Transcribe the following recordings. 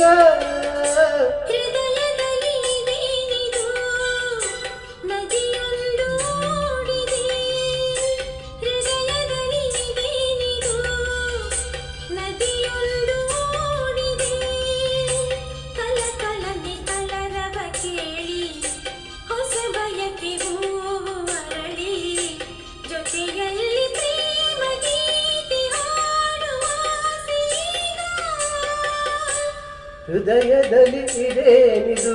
Good. ಹೃದಯದಲ್ಲಿ ಇದೆ ನಿದು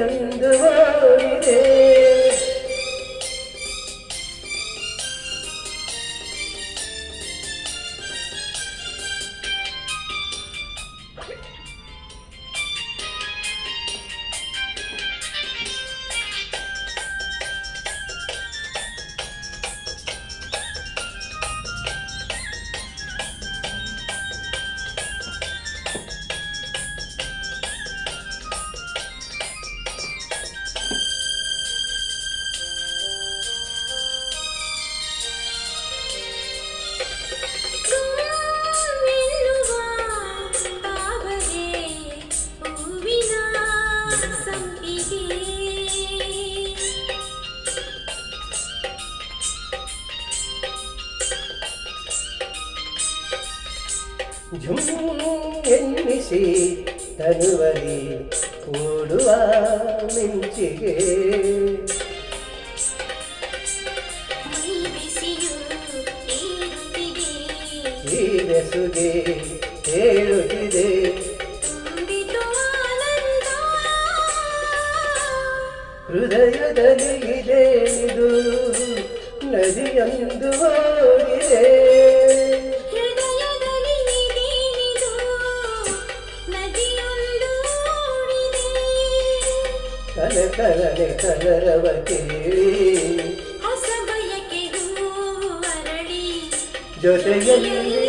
ಎನ್ನಿಸಿ ತನುವರಿ ಕೂಡುವ ಮಿಂಚಿಗೆ. ಈ ಬೆಸುಗೆ ಹೇಳುತ್ತಿದೆ. ಹೃದಯದಲ್ಲಿ ಇದೆ ಕರಳ ಕಲರವ ಕೇಳಿ. ಜೊತೆಯಲ್ಲಿ